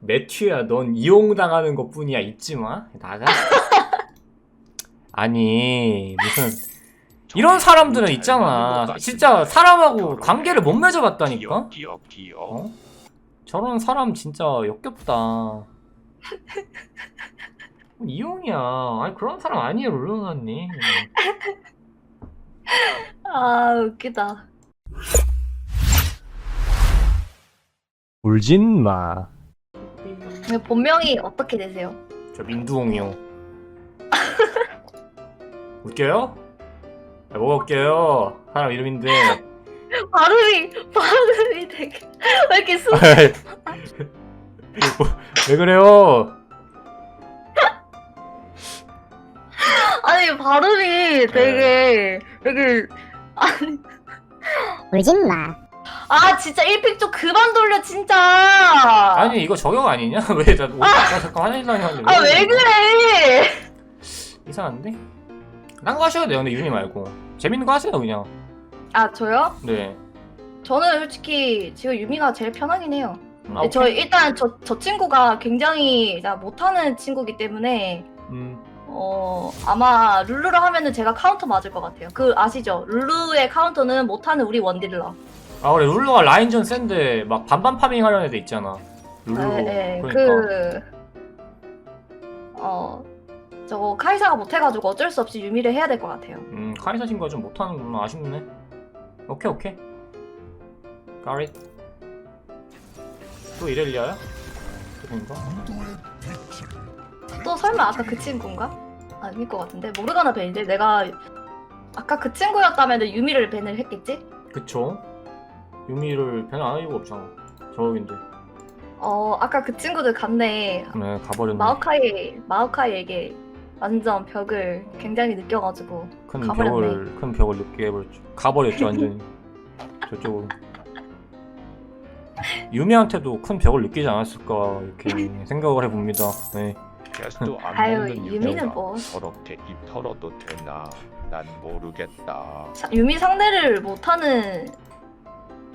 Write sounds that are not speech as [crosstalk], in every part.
매튜야 넌 이용당하는 것뿐이야 잊지 마. 나가. [laughs] 아니 무슨 이런 사람들은 있잖아. 진짜 사람하고 관계를 못 맺어봤다니까. 어? 저런 사람 진짜 역겹다. 이용이야. 아니 그런 사람 아니에요 룰루나님 [laughs] 아 웃기다. 울진 마. 근데 본명이 어떻게 되세요? 저 민두홍이요. [laughs] 웃겨요? 아, 뭐가 웃겨요? 사람 이름인데. [laughs] 발음이 발음이 되게 왜 이렇게 [laughs] 수? 뭐, 왜 그래요? 아니 발음이 되게 되게 아니 울진 마. 아 진짜 1픽 좀 그만 돌려 진짜. 아니 이거 저격 아니냐? [laughs] 왜 나, 오, 나 잠깐 화내려니 하는데 아 왜 그래? 이상한데? 딴 거 하셔도 돼요 근데 유니 말고 재밌는 거 하세요 그냥 아 저요? 네 저는 솔직히 지금 유미가 제일 편하긴 해요. 아, 네, 저 일단 저, 저 친구가 굉장히 나 못하는 친구기 때문에 음, 어 아마 룰루를 하면은 제가 카운터 맞을 것 같아요. 그 아시죠? 룰루의 카운터는 못하는 우리 원딜러. 아 그래. 룰루가 라인전 센데 막 반반 파밍 하려는 애들 있잖아. 룰루로 네, 네, 그러니까. 그 어 저거 카이사가 못해가지고 어쩔 수 없이 유미를 해야 될 것 같아요. 음 카이사 친구가 좀 못하는구나. 아쉽네. 오케이 오케이. 가릿 또 이렐리아야? 그런가? 또 설마 아까 그 친구인가? 아닐 것 같은데. 모르가나 벤인데 내가 아까 그 친구였다면 유미를 벤을 했겠지? 그쵸 유미를 밴안할 이유가 없잖아. 저격인데. 어 아까 그 친구들 갔네. 네 가버렸네. 마오카이 마오카이에게 완전 벽을 굉장히 느껴가지고 큰 가버렸네. 벽을 큰 벽을 느끼게 해버렸죠. 가버렸죠 완전히. [laughs] 저쪽으로. 유미한테도 큰 벽을 느끼지 않았을까 이렇게 생각을 해봅니다. 네. 게스트 안 아유, 먹는 유미는 뭐. 저렇게 입 털어도 되나? 난 모르겠다. 자, 유미 상대를 못하는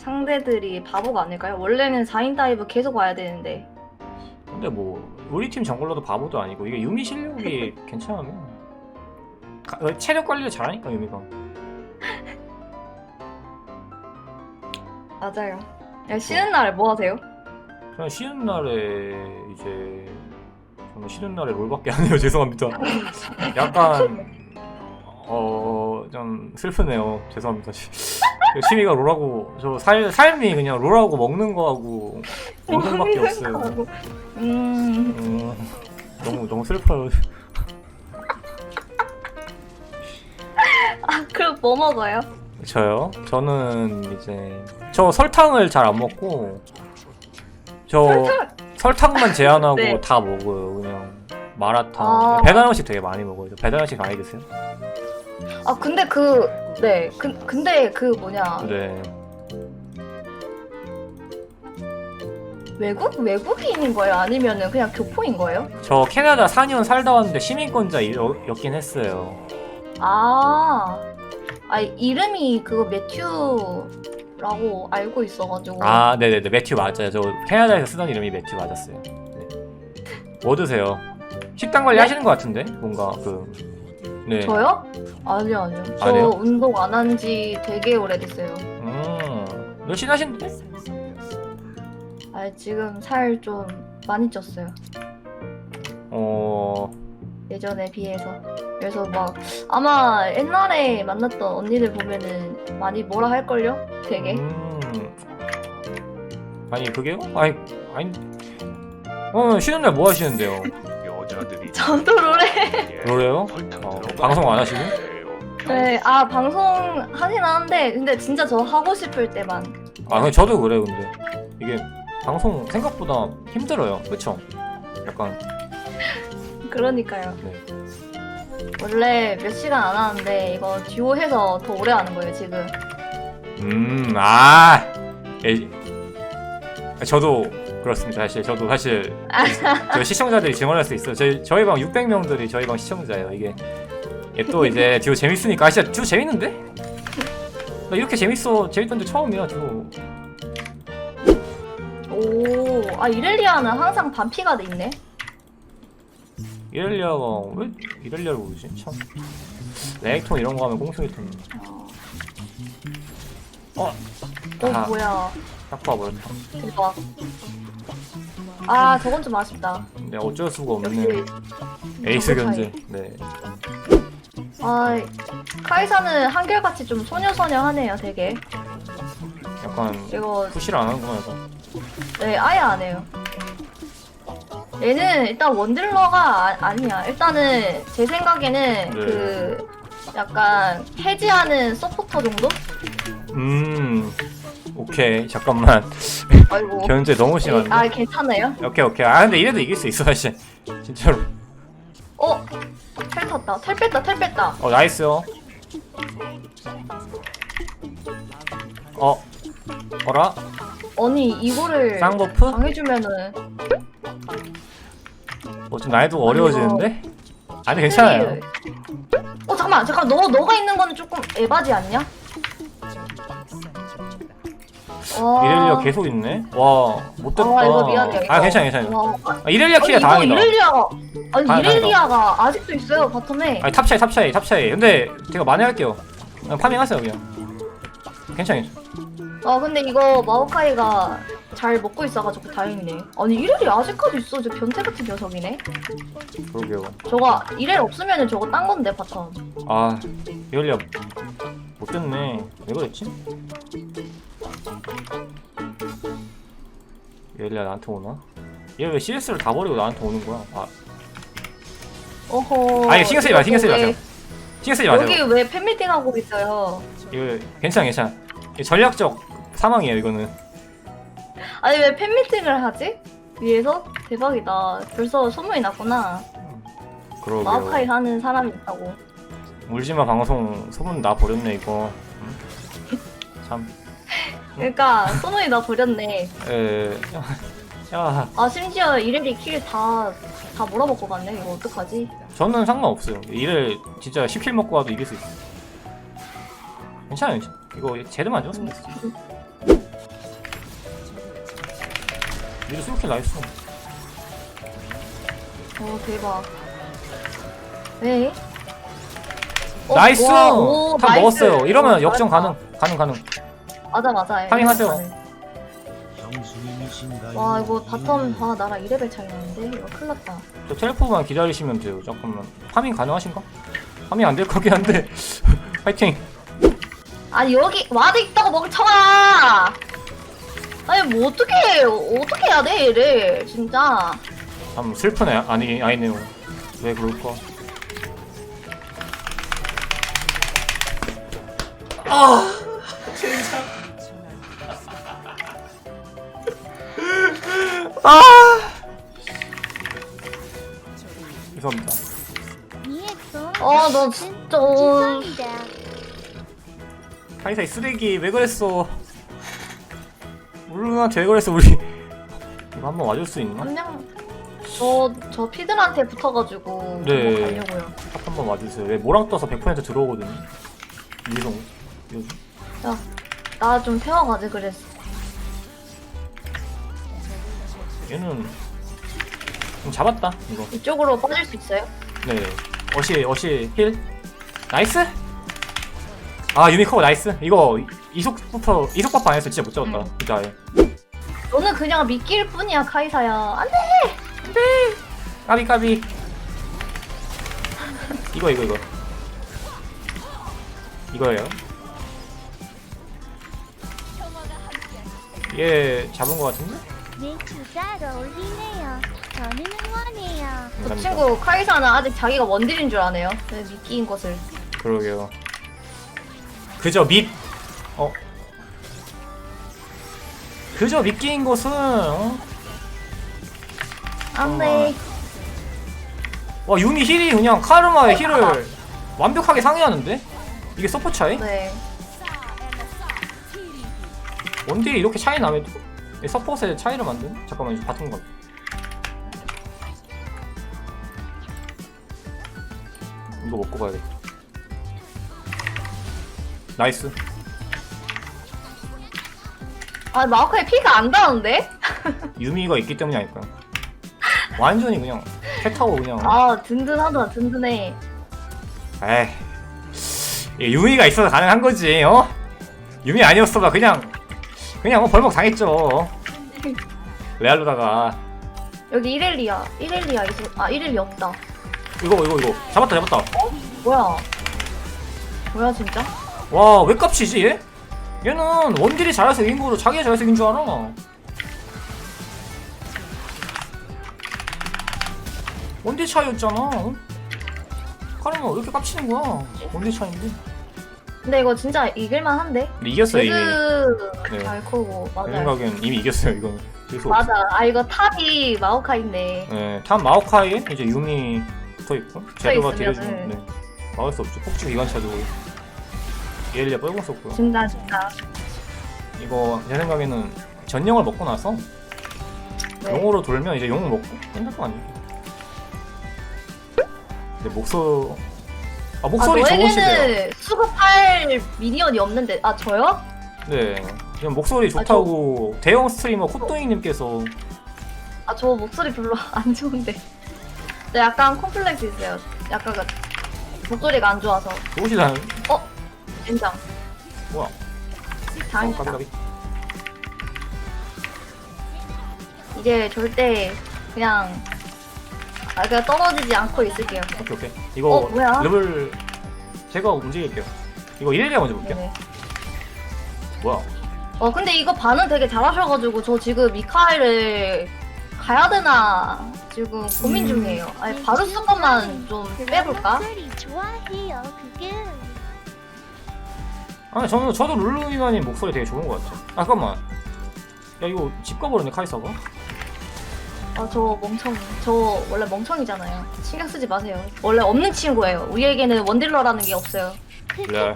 상대들이 바보가 아닐까요? 원래는 4인 다이브 계속 와야 되는데. 근데 뭐 우리 팀 정글러도 바보도 아니고 이게 유미 실력이 [laughs] 괜찮으면. 가- 어, 체력 관리를 잘하니까 유미가. 맞아요. 야, 쉬는 날에 뭐 하세요? 저는 쉬는 날에 이제 저는 쉬는 날에 롤밖에 안 해요. [laughs] 죄송합니다. 약간 어 좀 슬프네요. 죄송합니다 취미가 롤하고 저 살, 삶이 그냥 롤하고 먹는 거하고 운동밖에 없어요 음, 음, 너무 너무 슬퍼요 아 그럼 뭐 먹어요? 저요? 저는 이제 저 설탕을 잘 안 먹고 저 설탕? 만 제한하고 네. 다 먹어요 그냥 마라탕 아. 배달 음식 되게 많이 먹어요 저 배달 음식 많이 드세요? 아 근데 그 네, 그, 근데 그 뭐냐. 네. 외국? 외국인인 거예요? 아니면은 그냥 교포인 거예요? 저 캐나다 4년 살다 왔는데 시민권자였긴 했어요. 아, 아 이름이 그거 매튜라고 알고 있어가지고. 아 네네네. 매튜 맞아요. 저 캐나다에서 쓰던 이름이 매튜 맞았어요. 네. 뭐 드세요? 식단 관리 네? 하시는 것 같은데? 뭔가 그 네. 저요? 아니요 아니요 저 안 해요? 운동 안 한 지 되게 오래됐어요 음, 하시는데? 아 지금 살 좀 많이 쪘어요 어 예전에 비해서 그래서 막 아마 옛날에 만났던 언니들 보면은 많이 뭐라 할걸요? 되게 음. 아니 그게요? 아니 아니 어 쉬는 날 뭐 하시는데요? 저도 롤에 롤해요? 어, 방송 안 하시고? 네, 아 방송 하긴 하는데 근데 진짜 저 하고 싶을 때만 아 근데 저도 그래요 근데 이게 방송 생각보다 힘들어요 그쵸? 약간 그러니까요 네. 원래 몇 시간 안 하는데 이거 듀오 해서 더 오래 하는 거예요 지금 음아 예, 저도 그렇습니다 사실 저도 사실 저 시청자들이 증언할 수 있어요 저희, 저희 방 600명들이 저희 방 시청자예요 이게 이게 또 이제 듀오 재밌으니까 아 진짜 듀오 재밌는데? 나 이렇게 재밌어 재밌던 데 처음이야 듀오 오 아 이렐리아는 항상 반피가 돼 있네. 이렐리아가 왜 이렐리아를 모르지? 참 레이톤 이런 거 하면 꽁승이 톤 어? 어 아. 뭐야 딱 봐버렸다 대박. 아 저건 좀 아쉽다. 근데 어쩔 수가 없는 에이스 견제 네 아 카이사는 한결같이 좀 소녀소녀하네요 되게. 약간 이거 푸시를 안 하는구나 네 아예 안 해요. 얘는 일단 원딜러가 아, 니야 일단은 제 생각에는 네. 그 약간 해지하는 서포터 정도? 음 오케이 잠깐만 [laughs] 아이고. 견제 너무 심한데 아 괜찮아요? 오케이 오케이 아 근데 이래도 이길 수 있어 사실 진짜로 어? 텔 탔다. 텔 뺐다. 텔 뺐다. 어 나이스요 어 어라 아니 이거를 쌍버프? 당해주면은 뭐좀 난이도가 어려워지는데? 아니 괜찮아요 어 잠깐만 잠깐 너 너가 있는 거는 조금 에바지 않냐? 이렐리아 계속 있네 와 못됐다 아 이거 미안해요. 아. 괜찮아 괜찮아 와. 아, 이렐리아 아니, 키가 이거 다행이다 이렐리아가 아니 다- 이렐리아가 아직도 있어요 바텀에. 아니 탑차이 탑차이 탑차이 근데 제가 많이 할게요 그냥 파밍하세요 그냥 괜찮아 괜찮아 아 근데 이거 마오카이가 잘 먹고 있어가지고 다행이네. 아니 이렐이 아직까지 있어. 저 변태 같은 녀석이네. 그러게요 저거 이렐 없으면은 저거 딴 건데 바텀. 아 이렐리아 못됐네 왜 그랬지? 이렐리아 나한테 오나? 얘 왜 CS를 다 버리고 나한테 오는 거야? 아 어허. 아니 신경 쓰지 마 신경 쓰지 왜- 마세요 신경 쓰지 마세요 여기 왜 팬미팅 하고 있어요? 이거 괜찮아 괜찮아 이거 전략적 사망이에요 이거는 아니 왜 팬미팅을 하지? 위에서? 대박이다. 벌써 소문이 났구나. 그러게요 마오카이 하는 사람이 있다고. 울지마 방송 소문 나 버렸네 이거 음? 참 그러니까 소문이 나 버렸네. 에... 야 아 심지어 이래리 킬다다 몰아먹고 갔네. 이거 어떡하지? 저는 상관없어요 일을 진짜 10킬 먹고 와도 이길 수 있어 괜찮아요 괜찮아. 이거 제대만 줬으면 됐어 미리 20킬 나이스 어 대박. 네. 어, 나이스! 와, 오, 다 나이스. 먹었어요 이러면 어, 역전 잘했다. 가능 가능 가능 맞아 맞아. 파밍하세요. 와 이거 바텀 아 나랑 2레벨 차이 나는데 이거 큰일 났다. 저 텔포만 기다리시면 돼요 잠깐만 파밍 가능하신가? 파밍 안 될 거긴 한데 [laughs] 파이팅 아니 여기 와드 있다고 멍청아! 아니 뭐 어떻게 어떻게 해야 돼 얘를 진짜 참 슬프네 아니 아니네요 왜 그럴까 아 진짜 죄송합니다. 아나 진짜 어, 카이사이 쓰레기 왜 그랬어? 왜 그랬어? 우리 이거 한번 와줄 수 있나? 그냥 저, 저 피들한테 붙어가지고 네. 네. 가려고요. 딱 한번 와주세요. 왜 모랑 떠서 100% 들어오거든요. 유 성 요즘? 나좀 태워가지 그랬어 얘는 좀 잡았다 이거. 이쪽으로 빠질 수 있어요? 네. 어시 어시 힐? 나이스! 아 유니커 나이스. 이거 이속 버퍼 이속 버퍼 안 했어 진짜 못 잡았다 음. 진짜 아예 너는 그냥 미끼일 뿐이야 카이사야. 안돼! 까비 까비. 이거 이거 이거. 이거예요 얘 잡은 거 같은데? 네, 진짜 어울리네요. 저는 응원해요. 그 감사합니다. 친구 카이사는 아직 자기가 원딜인 줄 아네요 네, 미끼인 것을 그러게요. 그저 밑, 어. 그저 미끼인 것은, 어? 안돼 와, 유미 힐이 그냥 카르마의 힐을 완벽하게 상회하는데? 이게 서포 차이? 네 원딜이 이렇게 차이 나면 이 서폿의 차이를 만든? 잠깐만, 이거 바꾼 거. 이거 먹고 가야겠다. 나이스. 아 마오카이 피가 안 닿는데? [laughs] 유미가 있기 때문이 아닐까요? 완전히 그냥 배 타고 그냥 아 든든하다 든든해. 에이 이 유미가 있어서 가능한 거지 어? 유미 아니었어봐 그냥 그냥 뭐 벌목 당했죠 레알로다가 여기 이렐리아 이렐리아 있어. 아 이렐리 없다. 이거 이거 이거 잡았다 잡았다 뭐야? 뭐야 진짜? 와왜 깝치지 얘? 얘는 원딜이 잘해서 이긴 거로 자기가 잘해서 이긴 줄 알아 원딜 차이였잖아 어? 카르마 왜 이렇게 깝치는 거야 원딜 차이인데 근데 이거 진짜 이길만 한데? 근데 이겼어요 이미 제드 네. 잘 크고 내 맞아요. 생각엔 이미 이겼어요 계속 맞아. 아 이거 탑이 마오카인데. 네, 탑 마오카이에 이제 유미 붙어 있고 제도가 있으면은- 딜해주는 네. 막을 수 없죠 폭주 기관차도 이엘리아 뻘공 썼고요 진짜 진짜. 이거 제 생각에는 전령을 먹고 나서 네. 용으로 돌면 이제 용 먹고 끝날 거 아니에요 근데 목소 아 목소리 아, 너에게는 수급할 미니언이 없는데 아 저요? 네 그냥 목소리 좋다고 대형 스트리머 콧도잉님께서 아 저 목소리 별로 [laughs] 안 좋은데. 저 약간 콤플렉스 있어요. 약간 그 목소리가 안 좋아서. 좋으시다는. 뭐야 어, 당했다. 가비 가비 이제 절대 그냥 아 그냥 떨어지지 않고 있을게요. 오케이 오케이 이거 어, 뭐야? 르블 제가 움직일게요 이거 이렐리아 먼저 볼게요 네네. 뭐야 어 근데 이거 반응 되게 잘하셔가지고 저 지금 미카엘을 가야 되나 지금 고민 음. 중이에요. 아니 바루스 것만 좀 빼볼까? 목소리 좋아해요. 그게 아니 저는 저도 룰루미마님 목소리 되게 좋은 것 같아. 아 잠깐만. 야 이거 집 가버렸네 카이사가. 아, 저 멍청이. 저 원래 멍청이잖아요. 신경 쓰지 마세요. 원래 없는 친구예요. 우리에게는 원딜러라는 게 없어요. 그래.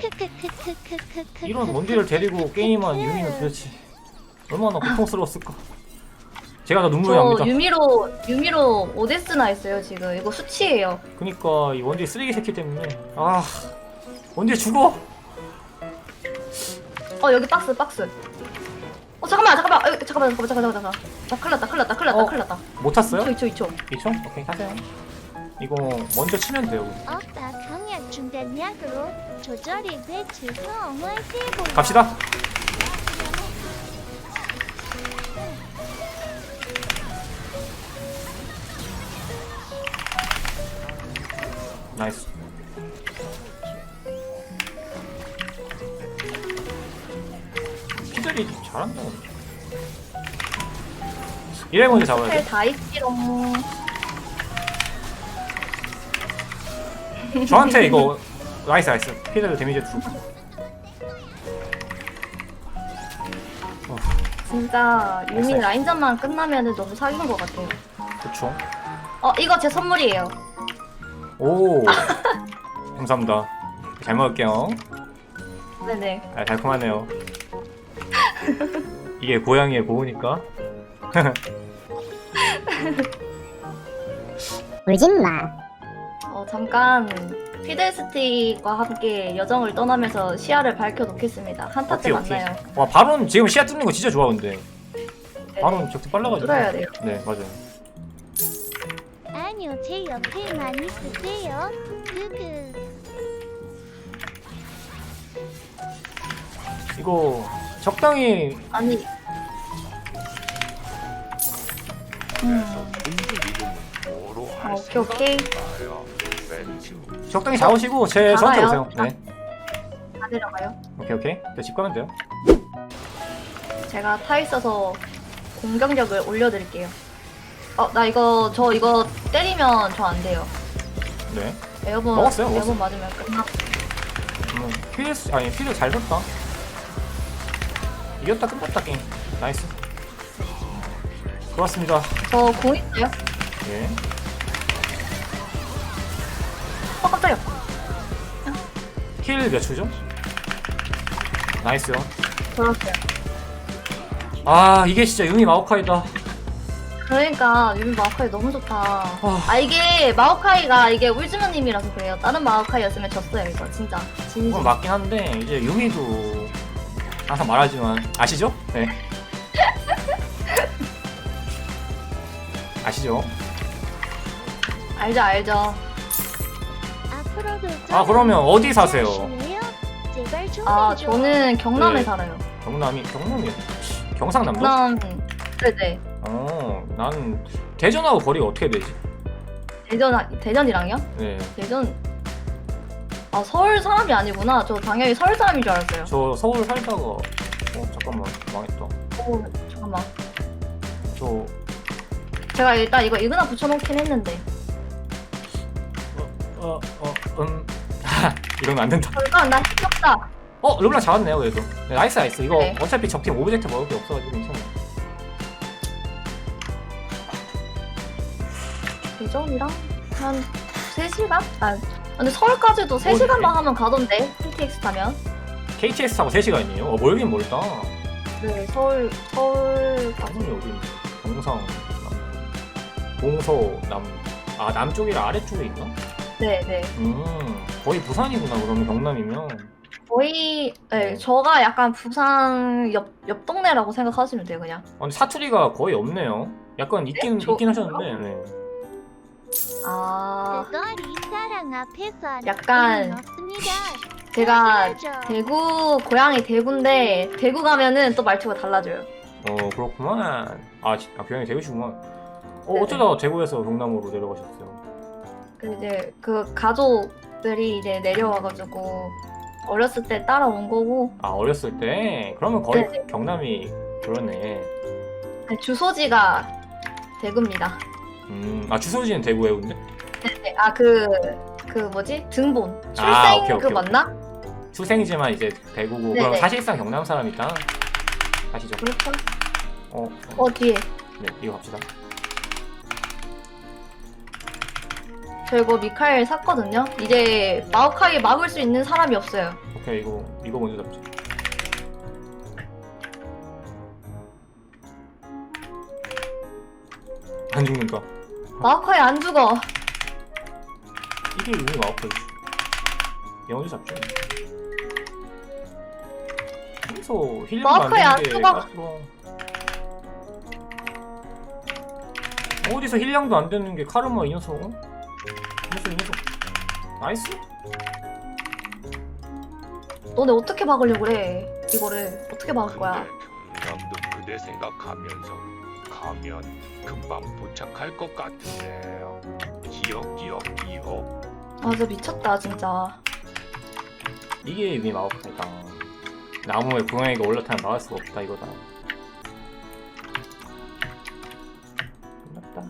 이런 원딜을 데리고 게임한 유미는 네. 도대체 얼마나 고통스러웠을까? 제가 다 눈물이 저 납니다. 유미로 유미로 오데스나 했어요 지금. 이거 수치예요. 그니까 이 원딜 쓰레기 새끼 때문에 아 원딜 죽어. 어 여기 박스 박스. 어 잠깐만 잠깐만 어, 잠깐만 잠깐만 잠깐만 잠깐만. 나 큰일 났다 큰일 났다 큰일 났다 어. 큰일 났다. 못 탔어요? 2초 2초 2초. 2초? 오케이 타세요. 이거 먼저 치면 돼요. 우리. 아까 강약 중단 약으로 조절이 배치 정말 세고 갑시다. 나이스. 잘한다. 이래 먼저 잡아야 돼. 다 있지롱. 저한테 이거 나이스 나이스. 피들 데미지 주. 진짜 됐어요. 라인전만 끝나면 너무 사귄 것 같아요. 그쵸. 어 이거 제 선물이에요. 오. [laughs] 감사합니다. 잘 먹을게요. 네네. 아, 달콤하네요. 이게 고양이의 고우니까. 울진 마. 어 잠깐 피델스틱과 함께 여정을 떠나면서 시야를 밝혀놓겠습니다. 한타 때 오케이 오케이. 만나요. 와 바론 지금 시야 뚫는 거 진짜 좋아 근데. 네. 바론 적도 빨라가지고. 뚫어야 돼요. 네 맞아요. 아니요 제 옆에만 있으세요. 그그 이거 적당히 아니. 음. 아, 할 오케이 오케이. 적당히 잡으시고 제 저한테 알아요. 오세요. 네. 다 내려가요. 오케이 오케이. 저집 가면 돼요. 제가 타 있어서 공격력을 올려드릴게요. 어 나 이거 저 이거 때리면 저 안 돼요. 네. 에어본 먹었어요, 에어본 맞으면 끝나. 음, 피드 아니 피드 잘 줬다. 이겼다 끝났다 게임. 나이스. 고맙습니다. 저공 있어요? 예. 어 깜짝이야. 킬몇 초죠? 나이스요. 들었어요. 아 이게 진짜 유미 마오카이다. 그러니까 유미 마오카이 너무 좋다. 아. 아 이게 마오카이가 이게 울즈마님이라서 그래요. 다른 마오카이였으면 졌어요 이거 진짜. 진심. 그건 맞긴 한데 이제 유미도 항상 말하지만 아시죠? 네. 아시죠? 알죠 알죠. 앞으로도 아, 그러면 어디 사세요? 하실래요? 제발 좀 아 해줘. 저는 경남에 네. 살아요. 경남이 경남이 경상남도? 경남 네네 어, 난 대전하고 거리가 어떻게 되지? 대전 대전이랑요? 네, 대전 아 서울 사람이 아니구나. 저 당연히 서울 사람인 줄 알았어요. 저 서울 살다가 어 잠깐만 망했다. 오 잠깐만. 저 제가 일단 이거 이그나 붙여놓긴 했는데 어, 어, 음, [laughs] 이러면 안 된다. 잠깐 나 힘없다. 어, 르블랑 잡았네요, 그래도. 네, 나이스, 나이스. 이거 네. 어차피 적팀 오브젝트 먹을 게 없어가지고 괜찮아. 대전이랑 한 3시간? 아 근데 서울까지도 3시간만 네. 하면 가던데 KTX 타면 KTX 타고 3시간이에요? 어, 멀긴 멀다. 네 서울 서울 방송이 어디 있는데? 경상, 남, 동서, 남, 아, 남쪽이라 아래쪽에 있나? 네네 음, 거의 부산이구나, 그러면 경남이면. 거의 네 저가 약간 부산 옆, 옆 동네라고 생각하시면 돼요 그냥 아, 근데 사투리가 거의 없네요. 약간 있긴, 저- 있긴 하셨는데, 네. 아 약간. 제가. 대구 고향이 대구인데 대구 가면은 또 말투가 달라져요 어, 그렇구만. 아, 지- 아 고향이 대구시구만. 어, 네네. 어쩌다가 대구에서 경남으로 내려가셨어요? 그 이제 그 가족들이 이제 내려와가지고 어렸을 때 따라온 거고 아, 어렸을 때? 그러면 거의 네네. 경남이 그러네. 아니, 주소지가 대구입니다 음, 아 주소지는 대구예요, 근데? 아그 그 뭐지 등본 출생 아, 오케이, 그 오케이, 맞나? 출생지만 이제 대구고 네네. 그럼 사실상 경남 사람이다. 아시죠? 그렇죠 어, 어, 어 뒤에 네, 이거 갑시다. 저 이거 미카엘 샀거든요 이제 마오카이 막을 수 있는 사람이 없어요 오케이, 이거 이거 먼저 잡자. 안 죽는다. 마오카이 안 죽어 이게 마우카이지. 얘 먼저 잡죠. 여기서 힐링 마우카이 안게 죽어. 까불어. 어디서 힐량도 안 되는 게 카르마 이 녀석. 어? 이 녀석 이 녀석. 나이스. 너네 어떻게 막으려고 그래 이거를 어떻게 막을 거야 경남도 그대 생각하면서 가면 금방 도착할 것 같은데요. 기억 기억 기억. 맞아 미쳤다 진짜 이게 의미 마우카이다. 나무에 고양이가 올라타면 막을 수가 없다 이거다. 끝났다.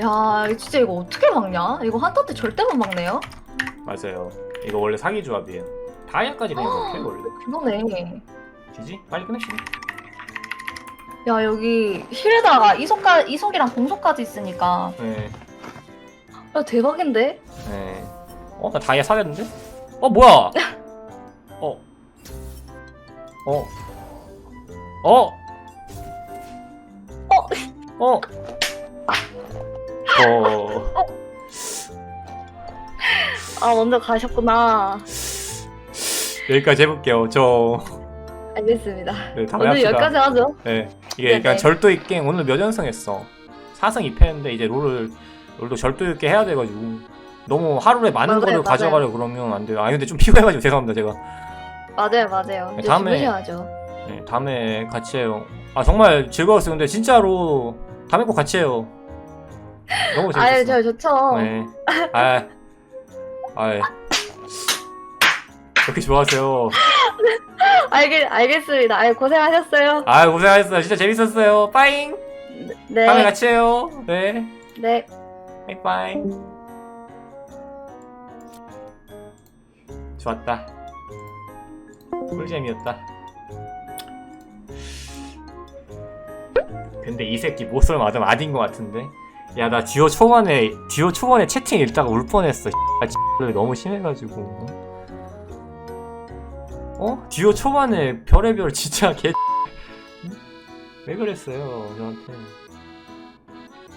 야 이거 진짜 이거 어떻게 막냐 이거 한타 때 절대 못 막네요 맞아요. 이거 원래 사기 조합이에요. 다이아까지 그냥 아. 원래. 그러네 지지? 빨리 끝냅시다. 야 여기 힐에다가 이속까 이속이랑 공속까지 있으니까 네. 야 대박인데 네. 어? 나 다이아 사겠는데? 어 뭐야? [laughs] 어. 어. 어. 어. 어. [laughs] 아 먼저 가셨구나 여기까지 해볼게요. 저. 알겠습니다 네, 다음에 오늘 합시다. 여기까지 하죠 네. 이게 네네. 약간 절도 있게 오늘 몇 연승했어? 4승 2패인데 이제 롤을 롤도 절도 있게 해야 돼가지고 너무 하루에 많은 맞아요, 거를 맞아요. 가져가려 그러면 안 돼요. 아 근데 좀 피곤해가지고 [laughs] 죄송합니다 제가. 맞아요 맞아요 이제 다음에- 주무셔야죠 네, 다음에 같이 해요. 아 정말 즐거웠어요. 근데 진짜로 다음에 꼭 같이 해요. 너무 [laughs] 재밌었어. 아유 저 좋죠 네. 아, 아, 이렇게 좋아하세요. [laughs] 알겠 알겠습니다 아유 고생하셨어요 아 고생하셨어요. 진짜 재밌었어요. 빠잉. 다음에 네 같이 해요. 네. 네. 빠이빠이. 좋았다. 꿀잼이었다. 근데 이 새끼 모쏠 맞으면 아딘 것 같은데. 야 나 듀오 초반에 듀오 초반에 채팅 읽다가 울 뻔했어. 아, 너무 심해가지고. 어? 듀오 초반에 별의별 진짜 개. 왜 그랬어요 저한테?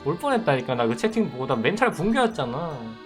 울 뻔했다니까 나 그 채팅 보고 나 멘탈 붕괴였잖아.